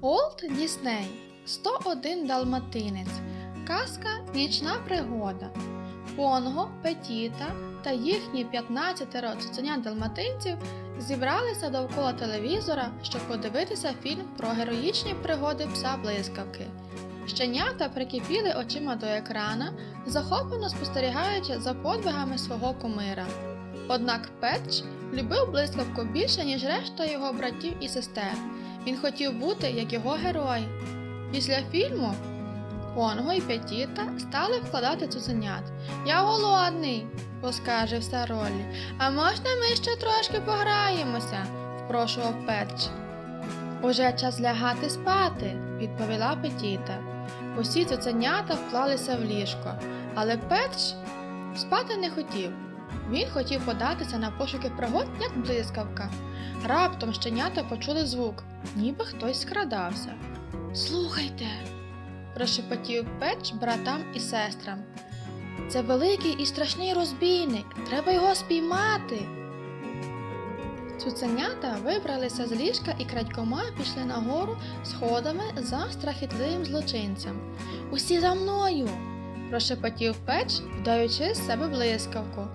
Олд Дісней 101 Далматинець. Казка Нічна пригода. Понго, Петіта та їхні 15 цуценят далматинців зібралися довкола телевізора, щоб подивитися фільм про героїчні пригоди пса блискавки. Щенята прикипіли очима до екрана, захоплено спостерігаючи за подвигами свого кумира. Однак Петч любив блискавку більше, ніж решта його братів і сестер. Він хотів бути як його герой. Після фільму Понго і Петіта стали вкладати цуценят. Я голодний, поскаржився Роллі. А можна ми ще трошки пограємося? впрошував Петч. Уже час лягати спати, відповіла Петіта. Усі цуценята вклалися в ліжко, але Петч спати не хотів. Він хотів податися на пошуки пригод, як блискавка. Раптом щенята почули звук, ніби хтось скрадався. Слухайте, прошепотів Петч братам і сестрам. Це великий і страшний розбійник. Треба його спіймати. Цуценята вибралися з ліжка і крадькома пішли нагору сходами за страхітливим злочинцем. Усі за мною. прошепотів Петч, вдаючи з себе блискавку.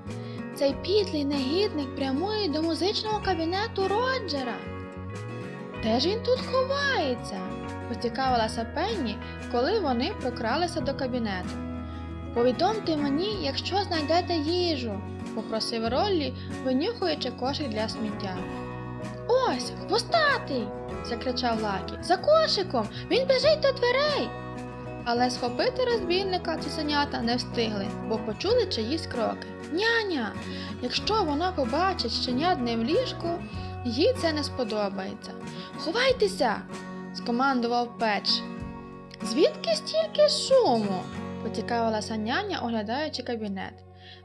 Цей підлий негідник прямує до музичного кабінету Роджера. Де ж він тут ховається? поцікавилася Пенні, коли вони прокралися до кабінету. Повідомте мені, якщо знайдете їжу, попросив Роллі, винюхуючи кошик для сміття. Ось, хвостатий. закричав Лакі. За кошиком! Він біжить до дверей. Але схопити розбійника цуценята не встигли, бо почули чиїсь кроки. Няня! Якщо вона побачить щенят не в ліжку, їй це не сподобається. Ховайтеся! скомандував Печ. Звідки стільки шуму? Поцікавилася няня, оглядаючи кабінет.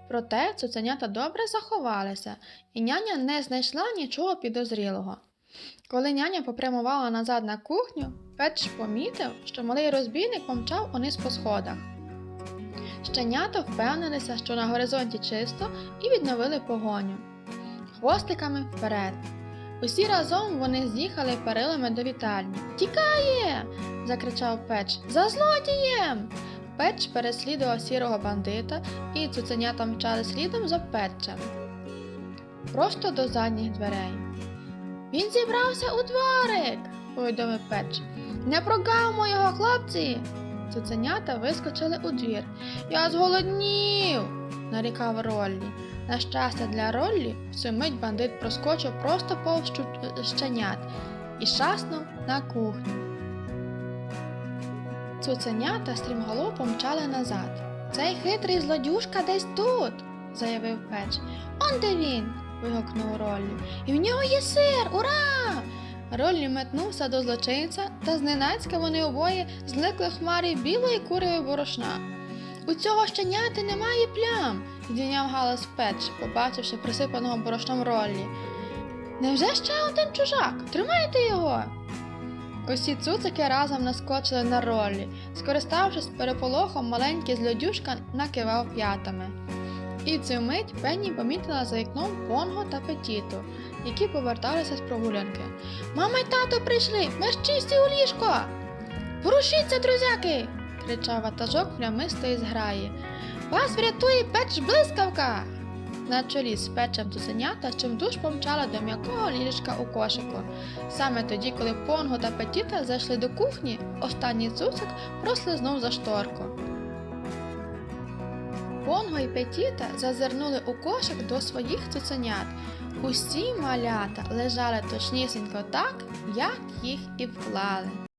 Проте цуценята добре заховалися, і няня не знайшла нічого підозрілого. Коли няня попрямувала назад на кухню, Петч помітив, що малий розбійник помчав униз по сходах. Щенята впевнилися, що на горизонті чисто, і відновили погоню. Хвостиками вперед. Усі разом вони з'їхали перилами до вітальні. Тікає! закричав Печ. За злодієм! Печ переслідував сірого бандита, і цуценята мчали слідом за Петчем. Просто до задніх дверей. Він зібрався у дворик, повідомив Петч. Не прогавмо його, хлопці. Цуценята вискочили у двір. Я зголоднів, нарікав Роллі. На щастя для Роллі, в цю мить бандит проскочив просто повз щу- щенят і шаснув на кухню. Цуценята стрімголов помчали назад. Цей хитрий злодюшка десь тут, заявив Печ. Он де він. вигукнув Роллі. І в нього є сир! Ура! Роллі метнувся до злочинця, та зненацька вони обоє зликли хмарі білої кури борошна. У цього щеняти немає плям, здійняв галас Петч, побачивши присипаного борошном Роллі. Невже ще один чужак? Тримайте його. Усі цуцики разом наскочили на Роллі. Скориставшись переполохом, маленький злодюшка накивав п'ятами. І в цю мить Пенні помітила за вікном Понго та Петіту, які поверталися з прогулянки. Мама й тато прийшли, мерщісті у ліжко. Порушіться, друзяки! кричав ватажок плямистої зграї. Вас врятує печ блискавка! На чолі з печем цуценята чимдуж помчала до м'якого ліжка у кошику. Саме тоді, коли Понго та Петіта зайшли до кухні, останній цуцик прослизнув за шторку. Понго і Петіта зазирнули у кошик до своїх цуценят. Усі малята лежали точнісінько так, як їх і вклали.